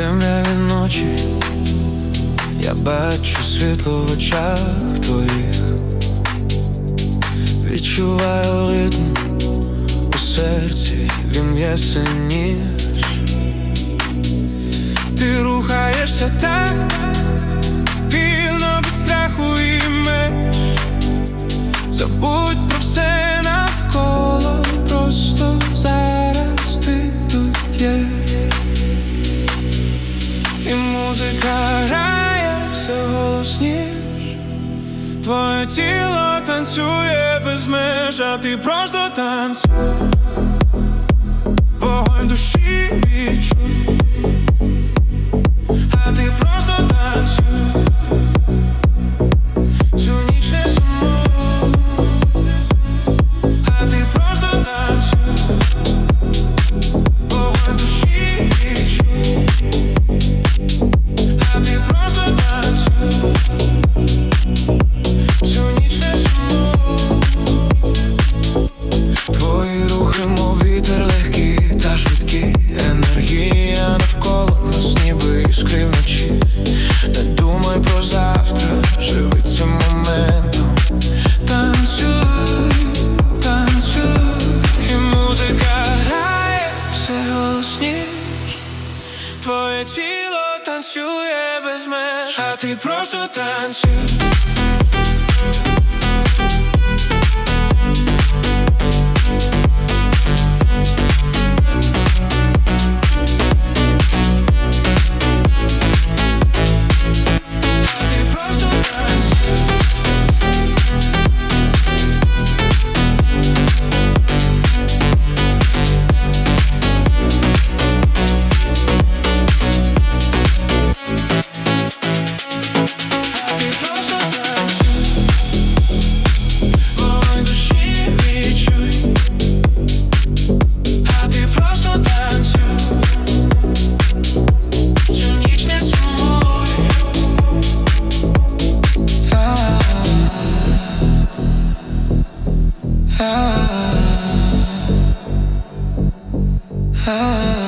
темряві ночі, я бачу світло в очах твоїх, відчуваю ритм у серці, він є усніш твоє тіло танцює без меж, а ти просто танцюй Вогонь душі. без меж, а ти просто танцюй. Ah.